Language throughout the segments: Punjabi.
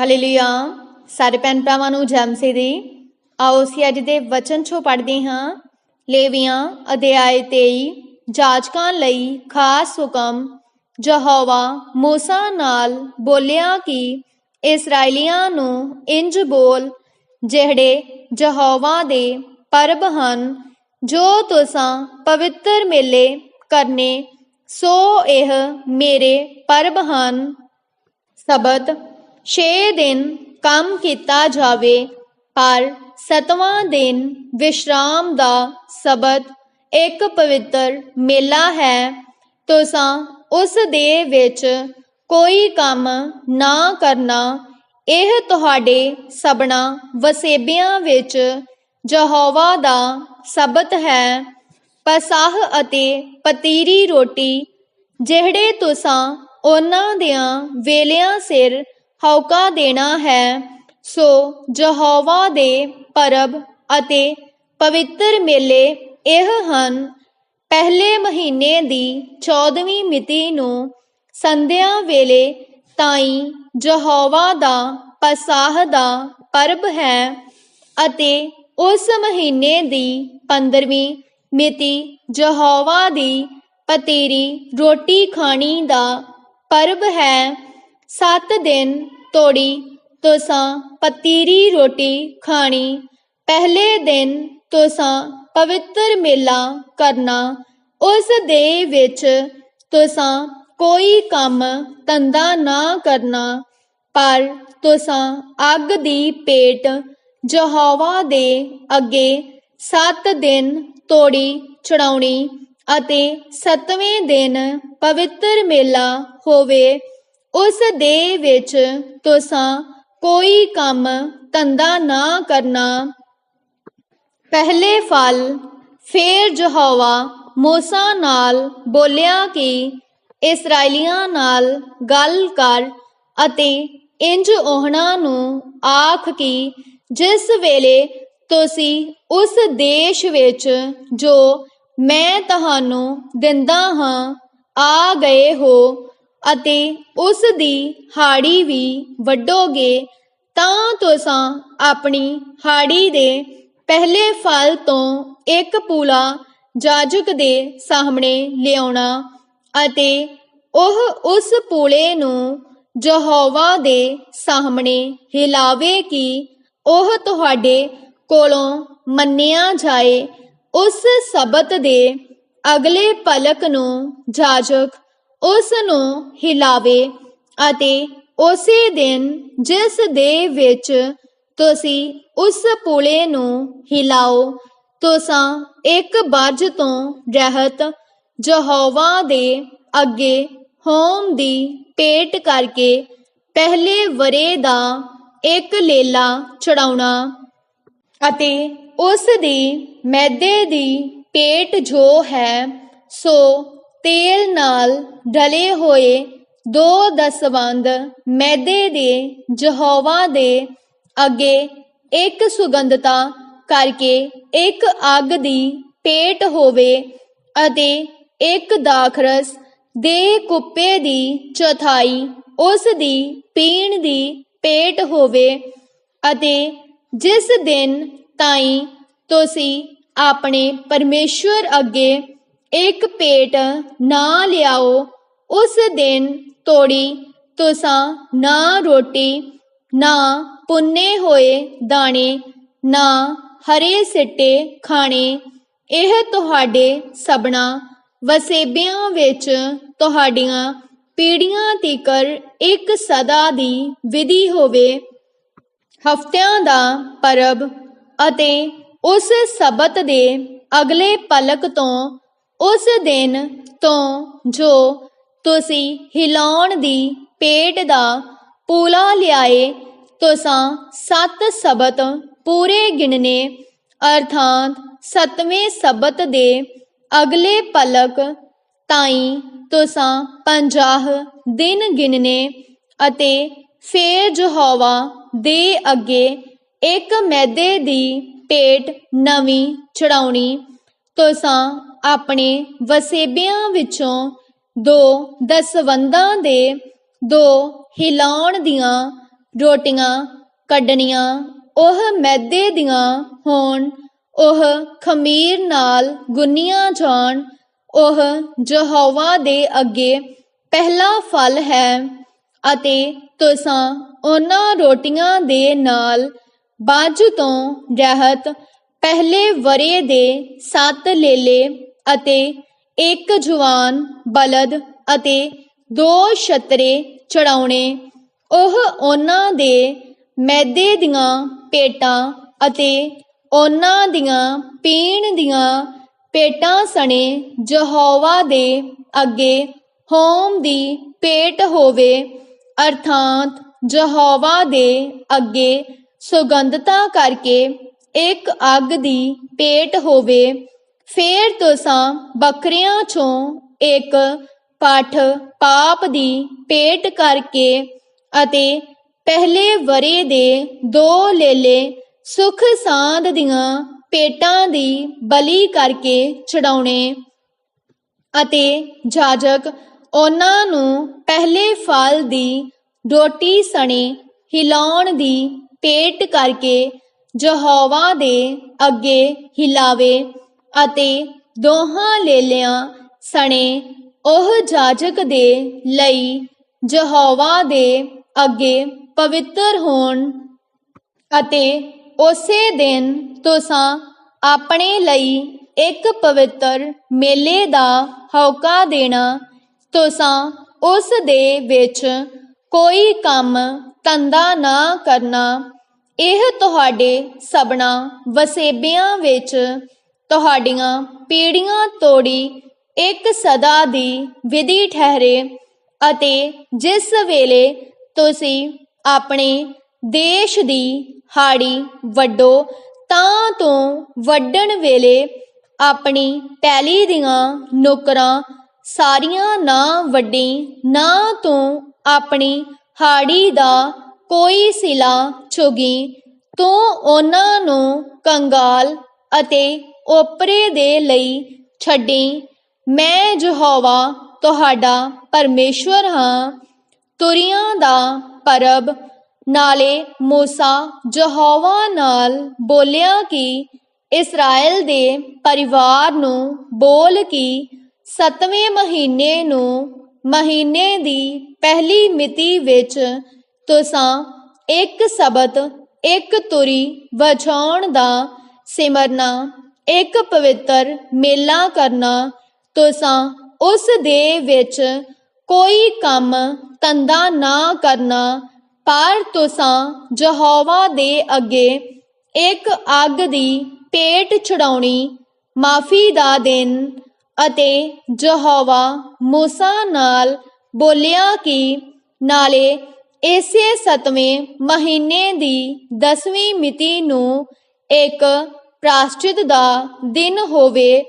ਹਾਲੇਲੂਇਆ ਸਾਰੇ ਭੈਣ ਭਰਾਵਾਂ ਨੂੰ ਜੈਮ ਜਮਸੇ ਦੀ। ਆਓ ਅਸੀਂ ਅੱਜ ਦੇ ਵਚਨ ਚੋਂ ਪੜ੍ਹਦੇ ਹਾਂ। ਲੇਵੀਆਂ ਅਧਿਆਏ 23 ਜਾਜਕਾਂ ਲਈ ਖਾਸ ਹੁਕਮ ਜਹੋਵਾ موسی ਨਾਲ ਬੋਲਿਆ ਕਿ ਇਸرائیਲੀਆਂ ਨੂੰ ਇੰਜ ਬੋਲ, ਜਿਹੜੇ ਜਹੋਵਾ ਦੇ ਪਰਬ ਹਨ, ਜੋ ਤੁਸਾਂ ਪਵਿੱਤਰ ਮੇਲੇ ਕਰਨੇ, ਸੋ ਇਹ ਮੇਰੇ ਪਰਬ ਹਨ। ਸਬਤ 6 ਦਿਨ ਕੰਮ ਕੀਤਾ ਜਾਵੇ, ਪਰ ਸਤਵਾਂ ਦਿਨ ਵਿਸ਼ਰਾਮ ਦਾ ਸਬਤ ਇੱਕ ਪਵਿੱਤਰ ਮੇਲਾ ਹੈ। ਤੁਸਾਂ ਉਸ ਦੇ ਵਿੱਚ ਕੋਈ ਕੰਮ ਨਾ ਕਰਨਾ, ਇਹ ਤੁਹਾਡੇ ਸਬਣਾ ਵਸੇਬਿਆਂ ਵਿੱਚ ਯਹੋਵਾ ਦਾ ਸਬਤ ਹੈ। ਪਸਾਹ ਅਤੇ ਪਤੀਰੀ ਰੋਟੀ, ਜਿਹੜੇ ਤੁਸਾਂ ਉਹਨਾਂ ਦਿਆਂ ਵੇਲਿਆਂ ਸਿਰ ਹੋਕਾ ਦੇਣਾ ਹੈ, ਸੋ ਯਹੋਵਾ ਦੇ ਪਰਬ ਅਤੇ ਪਵਿੱਤਰ ਮੇਲੇ ਇਹ ਹਨ। ਪਹਿਲੇ ਮਹੀਨੇ ਦੀ 14ਵੀਂ ਮਿਤੀ ਨੂੰ ਸੰਧਿਆ ਵੇਲੇ ਤਾਈ ਯਹੋਵਾ ਦਾ ਪਸਾਹ ਦਾ ਪਰਬ ਹੈ ਅਤੇ ਉਸ ਮਹੀਨੇ ਦੀ 15ਵੀਂ ਮਿਤੀ ਯਹੋਵਾ ਦੀ ਪਤੀਰੀ ਰੋਟੀ ਖਾਣੀ ਦਾ ਪਰਬ ਹੈ। ਸੱਤ ਦਿਨ ਤੋੜੀ, ਤੁਸਾਂ ਪਤੀਰੀ ਰੋਟੀ ਖਾਣੀ। ਪਹਿਲੇ ਦਿਨ ਤੁਸਾਂ ਪਵਿੱਤਰ ਮੇਲਾ ਕਰਨਾ। ਉਸ ਦੇ ਵਿੱਚ ਤੁਸਾਂ ਕੋਈ ਕੰਮ ਧੰਦਾ ਨਾ ਕਰਨਾ। ਪਰ ਤੁਸਾਂ ਅੱਗ ਦੀ ਪੇਟ ਯਹੋਵਾ ਦੇ ਅੱਗੇ ਸੱਤ ਦਿਨ ਤੋੜੀ ਚੜਾਉਣੀ ਅਤੇ ਸੱਤਵੇਂ ਦਿਨ ਪਵਿੱਤਰ ਮੇਲਾ ਹੋਵੇ। ਉਸ ਦੇ ਵਿੱਚ ਤੁਸੀਂ ਕੋਈ ਕੰਮ ਧੰਦਾ ਨਾ ਕਰਨਾ। ਪਹਿਲੇ ਫਲ, ਫੇਰ ਜਹਵਾ ਮੂਸਾ ਨਾਲ ਬੋਲਿਆ ਕਿ ਇਸرائیਲੀਆਂ ਨਾਲ ਗੱਲ ਕਰ ਅਤੇ ਇੰਜ ਉਹਨਾਂ ਨੂੰ ਆਖ ਕਿ ਜਿਸ ਵੇਲੇ ਤੁਸੀਂ ਉਸ ਦੇਸ਼ ਵਿੱਚ ਜੋ ਮੈਂ ਤੁਹਾਨੂੰ ਦਿੰਦਾ ਹਾਂ, ਆ ਗਏ ਹੋ ਅਤੇ ਉਸ ਦੀ ਹਾੜੀ ਵੀ ਵੱਢੋਗੇ, ਤਾਂ ਤੁਸਾਂ ਆਪਣੀ ਹਾੜੀ ਦੇ ਪਹਿਲੇ ਫਲ ਤੋਂ ਇੱਕ ਪੂਲਾ ਜਾਜਕ ਦੇ ਸਾਹਮਣੇ ਲਿਆਉਣਾ ਅਤੇ ਉਹ ਉਸ ਪੂਲੇ ਨੂੰ ਯਹੋਵਾ ਦੇ ਸਾਹਮਣੇ ਹਿਲਾਵੇ ਕਿ ਉਹ ਤੁਹਾਡੇ ਕੋਲੋਂ ਮੰਨਿਆ ਜਾਏ, ਉਸ ਸਬਤ ਦੇ ਅਗਲੇ ਪਲਕ ਨੂੰ ਜਾਜਕ ਉਸ ਨੂੰ ਹਿਲਾਵੇ ਅਤੇ ਉਸੇ ਦਿਨ ਜਿਸ ਦੇ ਵਿੱਚ ਤੁਸੀਂ ਉਸ ਪੁਲੇ ਨੂੰ ਹਿਲਾਓ, ਤੁਸਾਂ ਇੱਕ ਬੱਜ ਤੋਂ ਰਹਿਤ ਯਹੋਵਾ ਦੇ ਅੱਗੇ ਹੋਮ ਦੀ ਪੇਟ ਕਰਕੇ ਪਹਿਲੇ ਵਰੇ ਦਾ ਇੱਕ ਲੇਲਾ ਚੜਾਉਣਾ ਅਤੇ ਉਸ ਦੀ ਮੈਦੇ ਦੀ ਪੇਟ ਜੋ ਹੈ, ਸੋ ਤੇਲ ਨਾਲ ਡਲੇ ਹੋਏ ਦੋ ਦਸਵੰਦ ਮੈਦੇ ਦੇ ਯਹੋਵਾ ਦੇ ਅੱਗੇ ਇੱਕ ਸੁਗੰਧਤਾ ਕਰਕੇ ਇੱਕ ਅੱਗ ਦੀ ਪੇਟ ਹੋਵੇ ਅਤੇ ਇੱਕ ਦਾਖਰਸ ਦੇ ਕੁੱਪੇ ਦੀ ਚੌਥਾਈ ਉਸ ਦੀ ਪੀਣ ਦੀ ਪੇਟ ਹੋਵੇ ਅਤੇ ਜਿਸ ਦਿਨ ਤਾਈ ਤੁਸੀਂ ਆਪਣੇ ਪਰਮੇਸ਼ਵਰ ਅੱਗੇ ਇੱਕ ਪੇਟ ਨਾ ਲਿਆਓ, ਉਸ ਦਿਨ ਤੋੜੀ, ਤੁਸਾਂ ਨਾ ਰੋਟੀ, ਨਾ ਪੁੰਨੇ ਹੋਏ ਦਾਣੇ, ਨਾ ਹਰੇ ਸਿੱਟੇ ਖਾਣੇ। ਇਹ ਤੁਹਾਡੇ ਸਬਣਾ ਵਸੇਬਿਆਂ ਵਿੱਚ ਤੁਹਾਡੀਆਂ ਪੀੜੀਆਂ ਤੀਕਰ ਇੱਕ ਸਦਾ ਦੀ ਵਿਧੀ ਹੋਵੇ। ਹਫਤਿਆਂ ਦਾ ਪਰਬ ਅਤੇ ਉਸ ਸਬਤ ਦੇ ਅਗਲੇ ਪਲਕ ਤੋਂ ਉਸ ਦਿਨ ਤੋਂ ਜੋ ਤੁਸੀਂ ਹਿਲਾਉਣ ਦੀ ਪੇਟ ਦਾ ਪੂਲਾ ਲਿਆਏ, ਤੁਸਾਂ ਸੱਤ ਸਬਤ ਪੂਰੇ ਗਿਣਨੇ, ਅਰਥਾਤ ਸਤਵੇਂ ਸਬਤ ਦੇ ਅਗਲੇ ਪਲਕ ਤਾਈ ਤੁਸਾਂ 50 ਦਿਨ ਗਿਣਨੇ ਅਤੇ ਫੇਰ ਯਹੋਵਾ ਦੇ ਅੱਗੇ ਇੱਕ ਮੈਦੇ ਦੀ ਪੇਟ ਨਵੀਂ ਚੜਾਉਣੀ ਤੁਸਾਂ ਆਪਣੇ ਵਸੇਬਿਆਂ ਵਿੱਚੋਂ ਦੋ ਦਸਵੰਦਾਂ ਦੇ ਦੋ ਹਿਲਾਉਣ ਦੀਆਂ ਰੋਟੀਆਂ ਕੱਢਣੀਆਂ, ਉਹ ਮੈਦੇ ਦੀਆਂ ਹੋਣ, ਉਹ ਖਮੀਰ ਨਾਲ ਗੁੰਨੀਆਂ ਜਾਣ, ਉਹ ਯਹੋਵਾ ਦੇ ਅੱਗੇ ਪਹਿਲਾ ਫਲ ਹੈ ਅਤੇ ਤੁਸਾਂ ਉਹਨਾਂ ਰੋਟੀਆਂ ਦੇ ਨਾਲ ਬਾਝ ਤੋਂ ਰਹਿਤ ਪਹਿਲੇ ਵਰੇ ਦੇ ਸੱਤ ਲੇਲੇ ਅਤੇ ਇੱਕ ਜਵਾਨ ਬਲਦ ਅਤੇ ਦੋ ਛਤਰੇ ਚੜਾਉਣੇ, ਉਹ ਉਹਨਾਂ ਦੇ ਮੈਦੇ ਦੀਆਂ ਪੇਟਾਂ ਅਤੇ ਉਹਨਾਂ ਦੀਆਂ ਪੀਣ ਦੀਆਂ ਪੇਟਾਂ ਸਣੇ ਯਹੋਵਾ ਦੇ ਅੱਗੇ ਹੋਮ ਦੀ ਪੇਟ ਹੋਵੇ, ਅਰਥਾਤ ਯਹੋਵਾ ਦੇ ਅੱਗੇ ਸੁਗੰਧਤਾ ਕਰਕੇ ਇੱਕ ਅੱਗ ਦੀ ਪੇਟ ਹੋਵੇ ਫੇਰ ਤੁਸਾਂ ਬੱਕਰਿਆਂ ਚੋਂ ਇੱਕ ਪੱਠ ਪਾਪ ਦੀ ਪੇਟ ਕਰਕੇ ਅਤੇ ਪਹਿਲੇ ਵਰੇ ਦੇ ਦੋ ਲੇਲੇ ਸੁਖ ਸਾਂਦ ਦੀਆਂ ਪੇਟਾਂ ਦੀ ਬਲੀ ਕਰਕੇ ਚੜਾਉਣੇ ਅਤੇ ਜਾਜਕ ਉਹਨਾਂ ਨੂੰ ਪਹਿਲੇ ਫਲ ਦੀ ਰੋਟੀ ਸਣੇ ਹਿਲਾਉਣ ਦੀ ਪੇਟ ਕਰਕੇ ਯਹੋਵਾ ਦੇ ਅੱਗੇ ਹਿਲਾਵੇ। ਅਤੇ ਦੋਹਾਂ ਲੇਲਿਆਂ ਸਣੇ ਉਹ ਜਾਜਕ ਦੇ ਲਈ ਯਹੋਵਾ ਦੇ ਅੱਗੇ ਪਵਿੱਤਰ ਹੋਣ ਅਤੇ ਉਸੇ ਦਿਨ ਤੁਸਾਂ ਆਪਣੇ ਲਈ ਇੱਕ ਪਵਿੱਤਰ ਮੇਲੇ ਦਾ ਹੌਕਾ ਦੇਣਾ, ਤੁਸਾਂ ਉਸ ਦੇ ਵਿੱਚ ਕੋਈ ਕੰਮ ਧੰਦਾ ਨਾ ਕਰਨਾ। ਇਹ ਤੁਹਾਡੇ ਸਬਣਾ ਵਸੇਬਿਆਂ ਵਿੱਚ ਤੁਹਾਡੀਆਂ ਪੀੜੀਆਂ ਤੋੜੀ ਇੱਕ ਸਦਾ ਦੀ ਵਿਧੀ ਠਹਿਰੇ ਅਤੇ ਜਿਸ ਵੇਲੇ ਤੁਸੀਂ ਆਪਣੇ ਦੇਸ਼ ਦੀ ਹਾੜੀ ਵੱਡੋ ਤਾਂ ਤੋਂ ਵੱਢਣ ਵੇਲੇ ਆਪਣੀ ਪੈਲੀ ਦੀਆਂ ਨੁਕਰਾਂ ਸਾਰੀਆਂ ਨਾ ਵੱਡੀ ਨਾ ਤੂੰ ਆਪਣੀ ਹਾੜੀ ਦਾ ਕੋਈ ਸਿਲਾ ਚੁਗੀ, ਤੂੰ ਉਹਨਾਂ ਨੂੰ ਕੰਗਾਲ ਅਤੇ ਓਪਰੇ ਦੇ ਲਈ ਛੱਡੀ ਮੈਂ ਯਹੋਵਾ ਤੁਹਾਡਾ ਪਰਮੇਸ਼ਵਰ ਹਾਂ ਤੁਰੀਆਂ ਦਾ ਪਰਬ ਨਾਲੇ موسی ਯਹੋਵਾ ਨਾਲ ਬੋਲਿਆ ਕਿ ਇਸਰਾਇਲ ਦੇ ਪਰਿਵਾਰ ਨੂੰ ਬੋਲ ਕਿ ਸਤਵੇਂ ਮਹੀਨੇ ਨੂੰ ਮਹੀਨੇ ਦੀ ਪਹਿਲੀ ਮਿਤੀ ਵਿੱਚ ਤੁਸਾਂ ਇੱਕ ਸਬਤ ਇੱਕ ਤੁਰੀ ਵਜਾਉਣ ਦਾ ਸਿਮਰਨਾ ਇੱਕ ਪਵਿੱਤਰ ਮੇਲਾ ਕਰਨਾ ਤੁਸਾਂ ਉਸ ਦੇ ਵਿੱਚ ਕੋਈ ਕੰਮ ਧੰਦਾ ਨਾ ਕਰਨਾ ਪਰ ਤੁਸਾਂ ਯਹੋਵਾ ਦੇ ਅੱਗੇ ਇੱਕ ਅੱਗ ਦੀ ਪੇਟ ਚੜਾਉਣੀ ਮਾਫੀ ਦਾ ਦਿਨ ਅਤੇ ਯਹੋਵਾ موسی ਨਾਲ ਬੋਲਿਆ ਕਿ ਨਾਲੇ ਇਸੇ ਸਤਵੇਂ ਮਹੀਨੇ ਦੀ 10ਵੀਂ ਮਿਤੀ ਨੂੰ ਇੱਕ ਪ੍ਰਾਸ਼ਚਿਤ ਦਾ ਦਿਨ ਹੋਵੇ,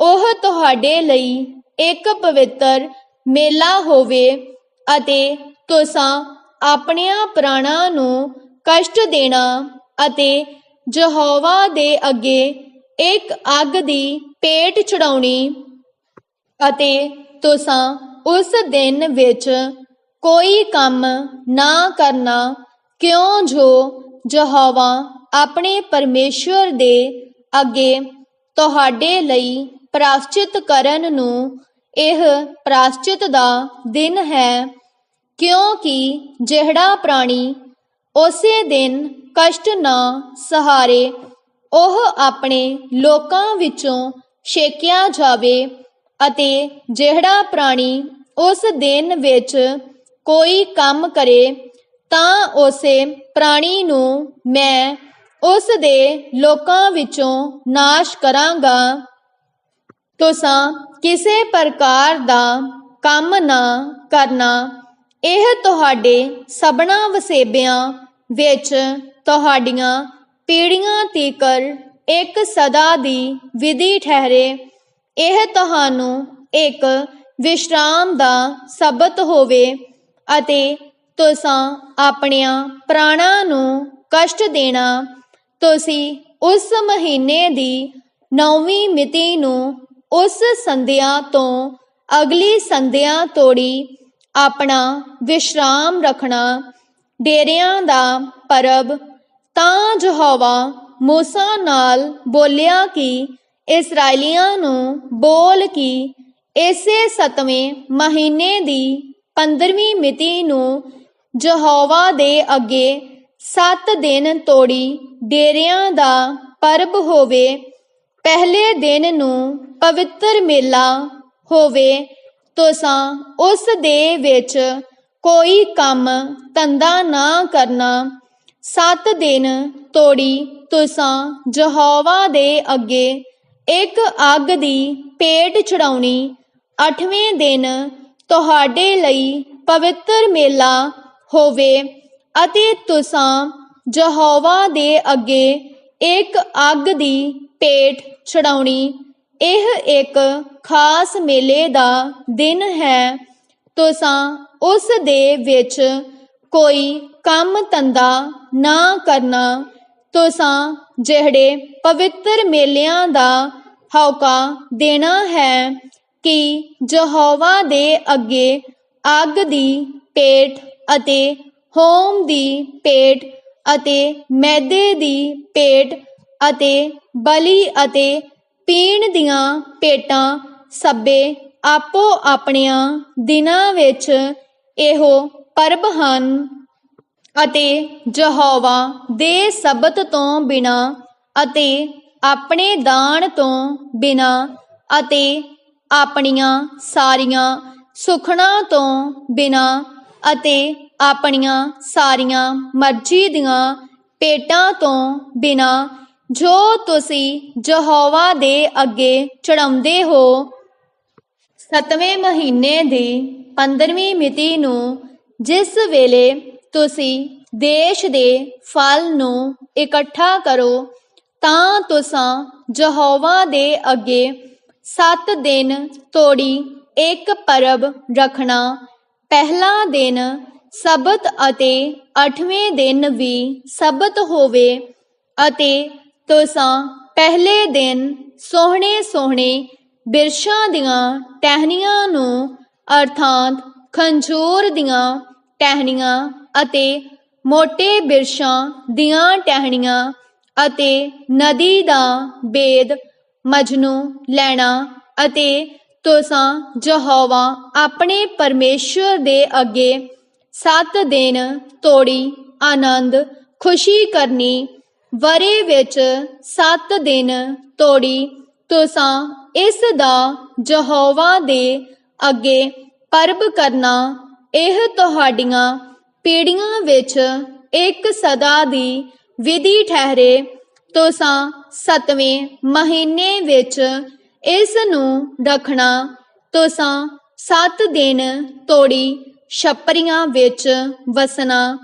ਉਹ ਤੁਹਾਡੇ ਲਈ ਇੱਕ ਪਵਿੱਤਰ ਮੇਲਾ ਹੋਵੇ ਅਤੇ ਤੁਸਾਂ ਆਪਣਿਆਂ ਪ੍ਰਾਣਾਂ ਨੂੰ ਕਸ਼ਟ ਦੇਣਾ ਅਤੇ ਯਹੋਵਾ ਦੇ ਅੱਗੇ ਇੱਕ ਅੱਗ ਦੀ ਪੇਟ ਚੜਾਉਣੀ ਅਤੇ ਤੁਸਾਂ ਉਸ ਦਿਨ ਵਿੱਚ ਕੋਈ ਕੰਮ ਨਾ ਕਰਨਾ, ਕਿਉਂ ਜੋ ਯਹੋਵਾ ਆਪਣੇ ਪਰਮੇਸ਼ਵਰ ਦੇ ਅੱਗੇ ਤੁਹਾਡੇ ਲਈ ਪ੍ਰਾਸ਼ਚਿਤ ਕਰਨ ਨੂੰ ਇਹ ਪ੍ਰਾਸ਼ਚਿਤ ਦਾ ਦਿਨ ਹੈ, ਕਿਉਂਕਿ ਜਿਹੜਾ ਪ੍ਰਾਣੀ ਉਸੇ ਦਿਨ ਕਸ਼ਟ ਨਾ ਸਹਾਰੇ, ਉਹ ਆਪਣੇ ਲੋਕਾਂ ਵਿੱਚੋਂ ਛੇਕਿਆ ਜਾਵੇ ਅਤੇ ਜਿਹੜਾ ਪ੍ਰਾਣੀ ਉਸ ਦਿਨ ਵਿੱਚ ਕੋਈ ਕੰਮ ਕਰੇ, ਤਾਂ ਉਸੇ ਪ੍ਰਾਣੀ ਨੂੰ ਮੈਂ ਉਸ ਦੇ ਲੋਕਾਂ ਵਿੱਚੋਂ ਨਾਸ਼ ਕਰਾਂਗਾ। ਤੁਸਾਂ ਕਿਸੇ ਪ੍ਰਕਾਰ ਦਾ ਕੰਮ ਨਾ ਕਰਨਾ। ਇਹ ਤੁਹਾਡੇ ਸਭਨਾ ਵਸੇਬਿਆਂ ਵਿੱਚ ਤੁਹਾਡੀਆਂ ਪੀੜੀਆਂ ਤੀਕਰ ਇੱਕ ਸਦਾ ਦੀ ਵਿਧੀ ਠਹਿਰੇ। ਇਹ ਤੁਹਾਨੂੰ ਇੱਕ ਵਿਸ਼ਰਾਮ ਦਾ ਸਬਤ ਹੋਵੇ ਅਤੇ ਤੁਸਾਂ ਆਪਣਿਆਂ ਪ੍ਰਾਣਾਂ ਨੂੰ ਕਸ਼ਟ ਦੇਣਾ ਤੁਸੀਂ ਉਸ ਮਹੀਨੇ ਦੀ ਨੌਵੀਂ ਮਿਤੀ ਨੂੰ ਉਸ ਸੰਧਿਆ ਤੋਂ ਅਗਲੀ ਸੰਧਿਆ ਤੋੜੀ ਆਪਣਾ ਵਿਸ਼ਰਾਮ ਰੱਖਣਾ ਡੇਰਿਆਂ ਦਾ ਪਰਬ, ਤਾਂ ਜਹਵਾ ਮੂਸਾ ਨਾਲ ਬੋਲਿਆ ਕਿ ਇਸرائیਲੀਆਂ ਨੂੰ ਬੋਲ ਕਿ ਇਸੇ ਸਤਵੇਂ ਮਹੀਨੇ ਦੀ 15ਵੀਂ ਮਿਤੀ ਨੂੰ ਜਹਵਾ ਦੇ ਅੱਗੇ ਸੱਤ ਦਿਨ ਤੋੜੀ ਡੇਰਿਆਂ ਦਾ ਪਰਬ ਹੋਵੇ, ਪਹਿਲੇ ਦਿਨ ਨੂੰ ਪਵਿੱਤਰ ਮੇਲਾ ਹੋਵੇ, ਤੁਸਾਂ ਉਸ ਦੇ ਵਿੱਚ ਕੋਈ ਕੰਮ ਧੰਦਾ ਨਾ ਕਰਨਾ। ਸੱਤ ਦਿਨ ਤੋੜੀ ਤੁਸਾਂ ਯਹੋਵਾ ਦੇ ਅੱਗੇ ਇੱਕ ਅੱਗ ਦੀ ਪੇਟ ਚੜਾਉਣੀ ਅੱਠਵੇਂ ਦਿਨ ਤੁਹਾਡੇ ਲਈ ਪਵਿੱਤਰ ਮੇਲਾ ਹੋਵੇ ਅਤੇ ਤੁਸਾਂ ਯਹੋਵਾ ਦੇ ਅੱਗੇ ਇੱਕ ਅੱਗ ਦੀ ਪੇਟ ਛਡਾਉਣੀ। ਇਹ ਇੱਕ ਖਾਸ ਮੇਲੇ ਦਾ ਦਿਨ ਹੈ। ਤੁਸਾਂ ਉਸ ਦੇ ਵਿੱਚ ਕੋਈ ਕੰਮ ਧੰਦਾ ਨਾ ਕਰਨਾ। ਤੁਸਾਂ ਜਿਹੜੇ ਪਵਿੱਤਰ ਮੇਲਿਆਂ ਦਾ ਹੌਕਾ ਦੇਣਾ ਹੈ ਕਿ ਯਹੋਵਾ ਦੇ ਅੱਗੇ ਅੱਗ ਦੀ ਪੇਟ ਅਤੇ ਹੋਮ ਦੀ ਪੇਟ ਅਤੇ ਮੈਦੇ ਦੀ ਪੇਟ ਅਤੇ ਬਲੀ ਅਤੇ ਪੀਣ ਦੀਆਂ ਪੇਟਾਂ ਸਭੇ ਆਪੋ ਆਪਣੀਆਂ ਦਿਨਾਂ ਵਿੱਚ ਇਹੋ ਪਰਬ ਹਨ ਅਤੇ ਯਹੋਵਾ ਦੇ ਸਬਤ ਤੋਂ ਬਿਨਾ ਅਤੇ ਆਪਣੇ ਦਾਨ ਤੋਂ ਬਿਨਾ ਅਤੇ ਆਪਣੀਆਂ ਸਾਰੀਆਂ ਸੁਖਣਾ ਤੋਂ ਬਿਨਾ ਅਤੇ ਆਪਣੀਆਂ ਸਾਰੀਆਂ ਮਰਜ਼ੀ ਦੀਆਂ ਪੇਟਾਂ ਤੋਂ ਬਿਨਾ ਜੋ ਤੁਸੀਂ ਯਹੋਵਾ ਦੇ ਅੱਗੇ ਚੜਾਉਂਦੇ ਹੋ, ਸਤਵੇਂ ਮਹੀਨੇ ਦੀ 15ਵੀਂ ਮਿਤੀ ਨੂੰ ਜਿਸ ਵੇਲੇ ਤੁਸੀਂ ਦੇਸ਼ ਦੇ ਫਲ ਨੂੰ ਇਕੱਠਾ ਕਰੋ, ਤਾਂ ਤੁਸਾਂ ਯਹੋਵਾ ਦੇ ਅੱਗੇ 7 ਦਿਨ ਤੋੜੀ ਇੱਕ ਪਰਬ ਰੱਖਣਾ, ਪਹਿਲਾ ਦਿਨ ਸਬਤ ਅਤੇ 8ਵੇਂ ਦਿਨ ਵੀ ਸਬਤ ਹੋਵੇ ਅਤੇ ਤੁਸਾਂ ਪਹਿਲੇ ਦਿਨ ਸੋਹਣੇ ਸੋਹਣੇ ਬਿਰਸ਼ਾਂ ਦੀਆਂ ਟਹਿਣੀਆਂ ਨੂੰ, ਅਰਥਾਤ ਖੰਜੂਰ ਦੀਆਂ ਟਹਿਣੀਆਂ ਅਤੇ ਮੋਟੇ ਬਿਰਸ਼ਾਂ ਦੀਆਂ ਟਹਿਣੀਆਂ ਅਤੇ ਨਦੀ ਦਾ ਬੇਦ ਮਜਨੂ ਲੈਣਾ ਅਤੇ ਤੁਸਾਂ ਯਹੋਵਾ ਆਪਣੇ ਪਰਮੇਸ਼ਵਰ ਦੇ ਅੱਗੇ ਸੱਤ ਦਿਨ ਤੋੜੀ ਆਨੰਦ ਖੁਸ਼ੀ ਕਰਨੀ, ਵਰੇ ਵਿੱਚ ਸੱਤ ਦਿਨ ਤੋੜੀ, ਤੁਸਾਂ ਇਸ ਦਾ ਯਹੋਵਾ ਦੇ ਅੱਗੇ ਪਰਬ ਕਰਨਾ, ਇਹ ਤੁਹਾਡੀਆਂ ਪੀੜ੍ਹੀਆਂ ਵਿੱਚ ਇੱਕ ਸਦਾ ਦੀ ਵਿਧੀ ਠਹਿਰੇ, ਤੁਸਾਂ ਸਤਵੇਂ ਮਹੀਨੇ ਵਿੱਚ ਇਸ ਨੂੰ ਰੱਖਣਾ, ਤੁਸਾਂ ਸੱਤ ਦਿਨ ਤੋੜੀ ਛਪਰੀਆਂ ਵਿੱਚ ਵਸਣਾ।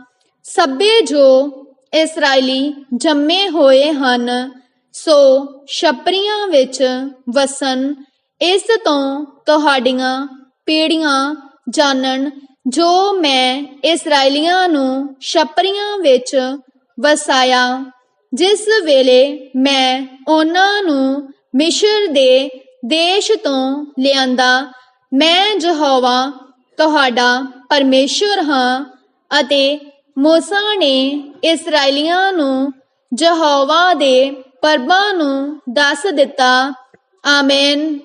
ਸਭੇ ਜੋ ਇਸرائیਲੀ ਜੰਮੇ ਹੋਏ ਹਨ, ਸੋ ਛਪਰੀਆਂ ਵਿੱਚ ਵਸਣ। ਇਸ ਤੋਂ ਤੁਹਾਡੀਆਂ ਪੀੜੀਆਂ ਜਾਣਨ ਜੋ ਮੈਂ ਇਸرائیਲੀਆਂ ਨੂੰ ਛਪਰੀਆਂ ਵਿੱਚ ਵਸਾਇਆ, ਜਿਸ ਵੇਲੇ ਮੈਂ ਉਹਨਾਂ ਨੂੰ ਮਿਸ਼ਰ ਦੇ ਦੇਸ਼ ਤੋਂ ਲਿਆਂਦਾ। ਮੈਂ ਯਹੋਵਾ ਤੁਹਾਡਾ ਪਰਮੇਸ਼ਵਰ ਹਾਂ ਅਤੇ ਮੂਸਾ ਨੇ ਇਸرائیਲੀਆਂ ਨੂੰ ਯਹੋਵਾ ਦੇ ਪਰਬਾਂ ਨੂੰ ਦੱਸ ਦਿੱਤਾ। ਆਮੇਨ।